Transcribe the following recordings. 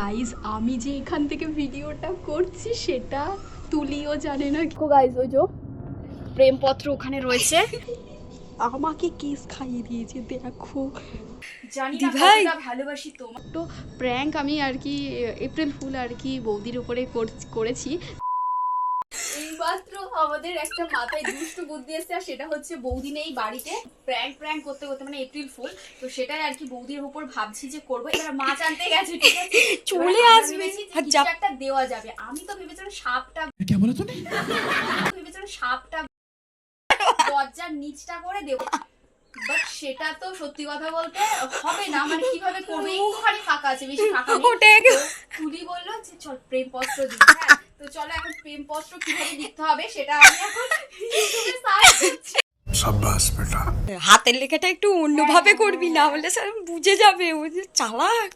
Guys আমি যে এখান থেকে ভিডিওটা করছি সেটা তুলিও জানে না। গাইজ ওই যে প্রেমপত্র ওখানে রয়েছে। আমাকে কেস খাইয়ে দিয়েছে দেখো। জানি না কতটা ভালোবাসি তোমার। তো প্র্যাঙ্ক আমি আর কি এপ্রিল ফুল আর কি বৌদির উপরে কর- করেছি। আমাদের একটা মাথায় দুষ্ট বুদ্ধি এসেছে আর সেটা হচ্ছে বৌদি নেই বাড়িতে। প্র্যাঙ্ক প্র্যাঙ্ক করতে করতে মানে এপ্রিল ফুল তো সেটাই আর কি বৌদির উপর ভাবছি যে করব। এবার মা জানতে গেছে ঠিক আছে? চলে আসবে। একটা দেওয়া যাবে। আমি তো ভেবেছিলাম সাপটা কেমন তুমি ভেবেছিলাম সাপটা দরজার নিচটা করে দেবো। বাট সেটা তো সত্যি কথা বলতে হবে না। মানে কীভাবে করবে? একটুখানি ফাঁকা আছে বেশি ফাঁকা তুলি বলল যে চল প্রেমপত্র দিই। হ্যাঁ? তো চলো এখন প্রেমপত্র কীভাবে লিখতে হবে সেটা আমি এখন সাব্বাস বেটা। হাতের লেখাটা একটু অন্যভাবে হ্যাঁ, করবি হ্যাঁ। না হলে স্যার বুঝে যাবে ও যে চালাক।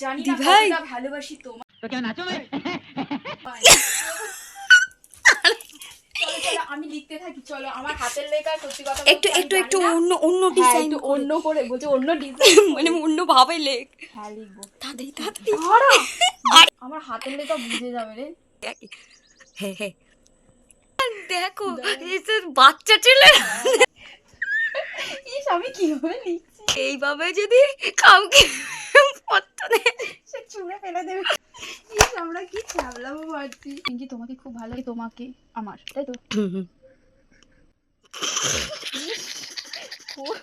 জানি না ভাই ভালোবাসি তোমার। তো কেন নাচো আমি লিখতে থাকি চলো আমার হাতের লেখা সত্যি কথা একটু একটু একটু অন্য অন্য হ্যাঁ, ডিজাইন অন্য করে বলছে অন্য ডিজাইন মানে অন্য ভাবে লেখ। হ্যাঁ লিখব। তাড়াতাড়ি তাড়াতাড়ি। আমার হাতের লেখা বুঝে যাবে রে। দেখো বাচ্চা ছেলে। আমি কীভাবে লিখছি? এইভাবে যদি কাউকে পত্র সে চুড়ে ফেলে দেবে। আমরা কি ছ্যাবলাবো মারছি পিঙ্কি তোমাকে খুব ভালো তোমাকে আমার তাই তো? কর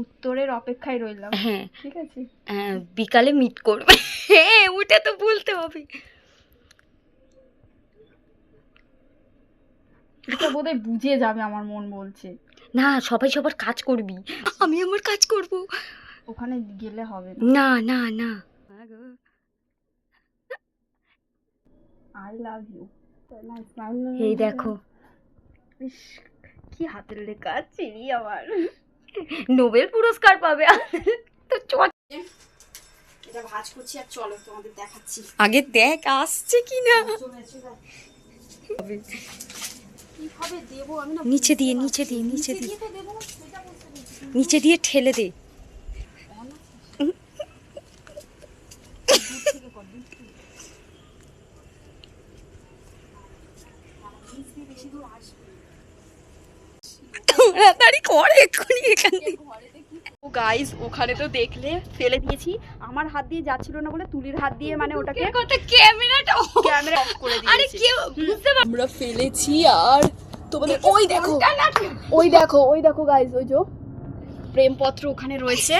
উত্তরের অপেক্ষায় রইলাম। হ্যাঁ। ঠিক আছে? হ্যাঁ, বিকালে মিট করবে। হ্যাঁ ওটা তো বলতে হবে। এটা বোধহয় বুঝে যাবে আমার মন বলছে। না সবাই সবার কাজ করবি। আমি আমার কাজ করব। ওখানে গেলে হবে না। না না আই লাভ ইউ এই দেখো। ইস, কি হাতের লেখা চিনি আমার। নোবেল পুরস্কার পাবে। তো চল। এটা ভাজ করছি আর চলো তোমাদের দেখাচ্ছি। আগে দেখ আসছে কি না নিচে দিয়ে নিচে দিয়ে নিচে দিয়ে। নিচে দিয়ে ঠেলে দে। তাড়াতাড়ি করে এক্ষুনি এখান থেকে। ও গাইস ওখানে তো দেখলে ফেলে দিয়েছি। আমার হাত দিয়ে যাচ্ছিল না বলে তুলির হাত দিয়ে মানে ওটাকে ক্যামেরাটা ক্যামেরা অফ করে আরে দিয়েছি আমরা ফেলেছি আর তোমাদের ওই দেখো। ওই দেখো ওই দেখো গাইস ওই যে প্রেমপত্র ওখানে রয়েছে।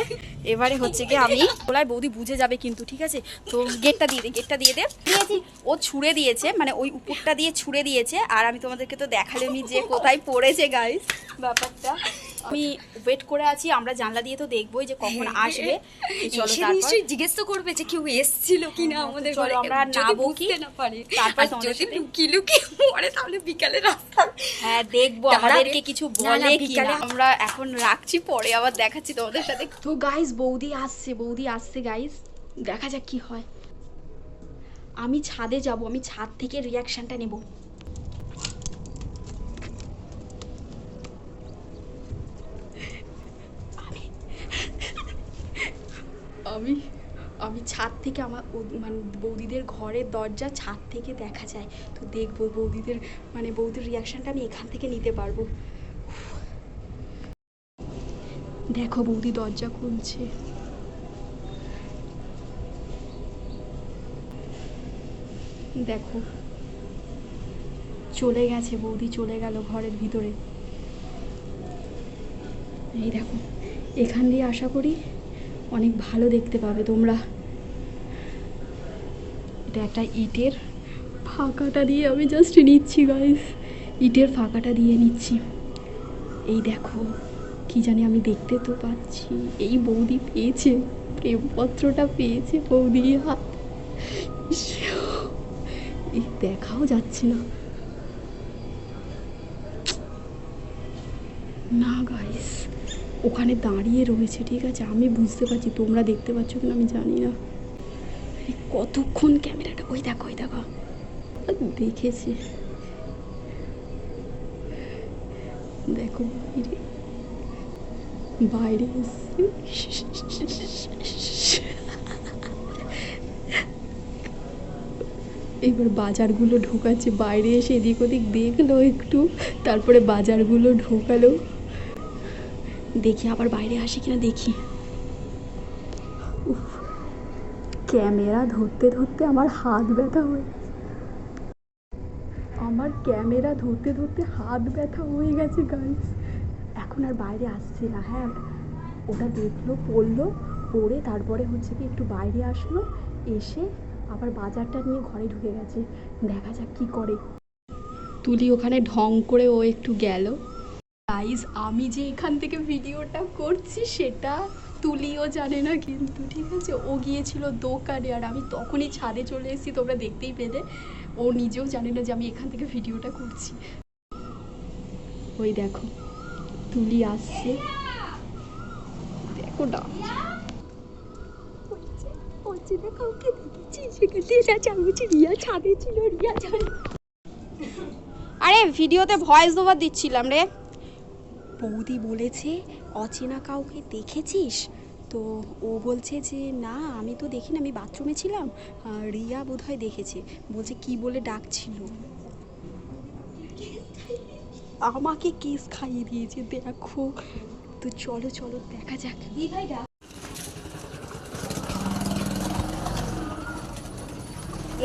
এবারে হচ্ছে কি আমি ওলাই বৌদি বুঝে যাবে কিন্তু ঠিক আছে? তো গেটটা দিয়ে দে গেটটা দিয়ে দে। দিয়েছি। ও ছুঁড়ে দিয়েছে মানে ওই উপরটা দিয়ে ছুঁড়ে দিয়েছে। আর আমি তোমাদেরকে তো দেখালামই যে কোথায় পড়েছে গাইস ব্যাপারটা। আমি ওয়েট করে আছি আমরা জানলা দিয়ে তো দেখবোই যে কখন আসবে। চলো তারপর। নিশ্চয়ই জিজ্ঞেস তো করবে যে কেউ এসেছিল কিনা আমাদের চলো ঘরে। আমরা নাবো কি? না পারে। তারপর যদি লুকিয়ে লুকিয়ে পড়ে তাহলে বিকালে রাস্তা। হ্যাঁ দেখব আমাদেরকে কিছু বলে কি আমরা এখন রাখছি পরে আবার দেখাচ্ছি তোমাদের সাথে। তো গাইস বৌদি আসছে বৌদি আসছে গাইস দেখা যাক কি হয়। আমি ছাদে যাব আমি ছাদ থেকে রিয়াকশনটা নেব। আমি আমি ছাদ থেকে আমার মানে বৌদিদের ঘরের দরজা ছাদ থেকে দেখা যায়। তো দেখব বৌদিদের মানে বৌদির রিয়াকশানটা আমি এখান থেকে নিতে পারব। দেখো বৌদি দরজা খুলছে। দেখো। চলে গেছে বৌদি, চলে গেল ঘরের ভিতরে। এই দেখো, এখান দিয়ে আশা করি অনেক ভালো দেখতে পাবে তোমরা। এটা একটা ইটের ফাঁকাটা দিয়ে আমি জাস্ট নিচ্ছি গাইস ইটের ফাঁকাটা দিয়ে নিচ্ছি। এই দেখো, কি জানি আমি দেখতে তো পাচ্ছি। এই বৌদি পেয়েছে প্রেমপত্রটা পেয়েছে বৌদি হাত। এই দেখাও যাচ্ছে না। না গাইস ওখানে দাঁড়িয়ে রয়েছে, ঠিক আছে? আমি বুঝতে পারছি, তোমরা দেখতে পাচ্ছ কিনা আমি জানি না। কতক্ষণ ক্যামেরাটা? ওই দেখো ওই দেখো। দেখেছি। দেখো বাইরে। বাইরে এবার বাজারগুলো ঢোকাচ্ছে। বাইরে এসে এদিক ওদিক দেখল একটু, তারপরে বাজারগুলো ঢোকালো। দেখি আবার বাইরে আসে কিনা দেখি। উফ, ক্যামেরা ধরতে ধরতে আমার হাত ব্যথা হয়ে গেছে। আমার ক্যামেরা ধরতে ধরতে হাত ব্যথা হয়ে গেছে গাইস এখন আর বাইরে আসছে না হ্যাঁ। ওটা দেখল পড়ল পড়ে তারপরে হচ্ছে কি একটু বাইরে আসলো এসে আবার বাজারটা নিয়ে ঘরে ঢুকে গেছে। দেখা যাক কি করে। তুলি ওখানে ঢং করে ও একটু গেল। গাইজ আমি যে এখান থেকে ভিডিওটা করছি, সেটা তুলিও জানে না কিন্তু, ঠিক আছে? ও গিয়েছিল দোকানে আর আমি তখনই ছাদে চলে এসেছি, তোমরা দেখতেই পেলে। ও নিজেও জানে না যে আমি এখান থেকে ভিডিওটা করছি। ওই দেখো, তুলি আসছে। দেখো না। রিয়া ছাদে ছিল, রিয়া ছাদে আরে, ভিডিওতে ভয়েস ওভার দিচ্ছিলাম রে। বৌদি বলেছে, অচেনা কাউকে দেখেছিস? তো ও বলছে যে, না, আমি তো দেখিনি, আমি বাথরুমে ছিলাম রিয়া বোধহয় দেখেছে। বলছে, কি বলে ডাকছিল? আমাকে কেস খাইয়ে দিয়েছে, দেখো। তো চলো চলো, দেখা যাক।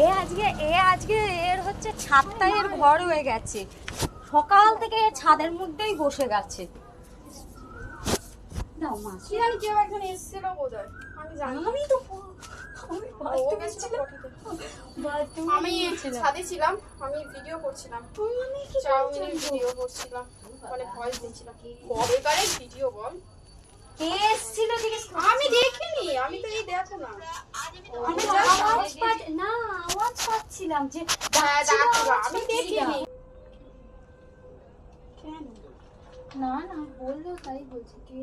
এ আজকে এ আজকে এর হচ্ছে ছাদটা এর ঘর হয়ে গেছে। সকাল থেকে ছাদের মধ্যেই বসে গেছে। আমি তো আমি ছাদে ছিলাম আমি ভিডিও করছিলাম। চাউমিনের ভিডিও করছিলাম। মানে ভয়েস দিচ্ছিলাম। ভিডিও বল। কে এসেছিল জিজ্ঞেস করো। আমি দেখিনি আমি তো এই দেখো না। আমি আওয়াজ না আওয়াজ পাচ্ছিলাম যে হ্যাঁ আমি দেখিনি। না না বলল তাই বলছি কে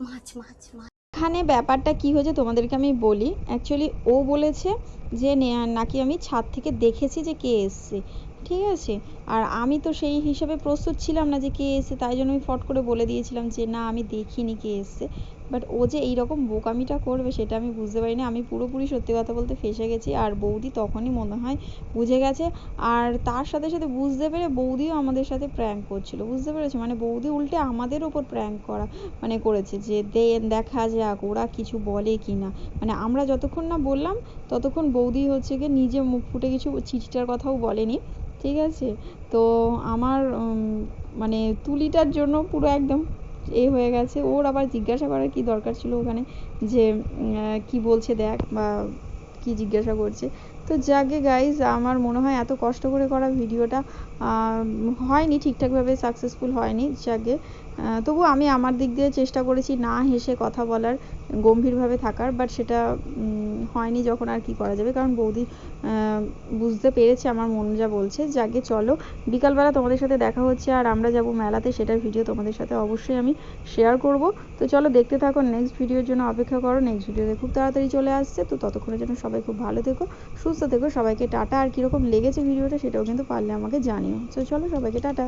মাছ মাছ মাছ। এখানে ব্যাপারটা কি হয়েছে তোমাদেরকে আমি বলি। অ্যাকচুয়ালি ও বলেছে যে নে- নাকি আমি ছাদ থেকে দেখেছি যে কে এসছে। ঠিক আছে? আর আমি তো সেই হিসাবে প্রস্তুত ছিলাম না যে কে এসছে তাই জন্য আমি ফট করে বলে দিয়েছিলাম যে না আমি দেখিনি কে এসছে। বাট ও যে এইরকম বোকামিটা করবে, সেটা আমি বুঝতে পারিনি। আমি পুরোপুরি সত্যি কথা বলতে ফেসে গেছি। আর বৌদি তখনই মনে হয় বুঝে গেছে। আর তার সাথে সাথে বুঝতে পেরে বৌদিও আমাদের সাথে প্র্যাঙ্ক করছিল। বুঝতে পেরেছ? মানে বৌদি উল্টে আমাদের ওপর প্র্যাঙ্ক করা মানে করেছে যে দেখা যাক ওরা কিছু বলে কি না মানে আমরা যতক্ষণ না বললাম, ততক্ষণ বৌদি হচ্ছে গিয়ে নিজে মুখ ফুটে কিছু চিঠিটার কথাও বলেনি। ঠিক আছে? তো আমার মানে তুলিটার জন্য পুরো একদম এ হয়ে গেছে। ওর আবার জিজ্ঞাসা করার কি দরকার ছিল ওখানে? যে কি বলছে দেখ বা কি জিজ্ঞাসা করছে। তো যাকে গাইজ আমার মনে হয় এত কষ্ট করে করা ভিডিওটা হয়নি ঠিকঠাকভাবে সাকসেসফুল হয়নি যাকে তবু আমি আমার দিক দিয়ে চেষ্টা করেছি না হেসে কথা বলার। গম্ভীরভাবে থাকার বাট সেটা হয়নি যখন আর কি করা যাবে। কারণ বৌদি বুঝতে পেরেছে আমার মন যা বলছে। যাকে চলো, বিকালবেলা তোমাদের সাথে দেখা হচ্ছে আর আমরা যাব মেলাতে। সেটার ভিডিও তোমাদের সাথে অবশ্যই আমি শেয়ার করব। তো চলো, দেখতে থাকো নেক্সট ভিডিওর জন্য অপেক্ষা করো। নেক্সট ভিডিওতে খুব তাড়াতাড়ি চলে আসছে। তো ততক্ষণের জন্য সবাই খুব ভালো থেকো, সুস্থ থেকো। সবাইকে টাটা। আর কীরকম লেগেছে ভিডিওটা সেটাও কিন্তু পারলে আমাকে জানিও। তো চলো, সবাইকে টাটা।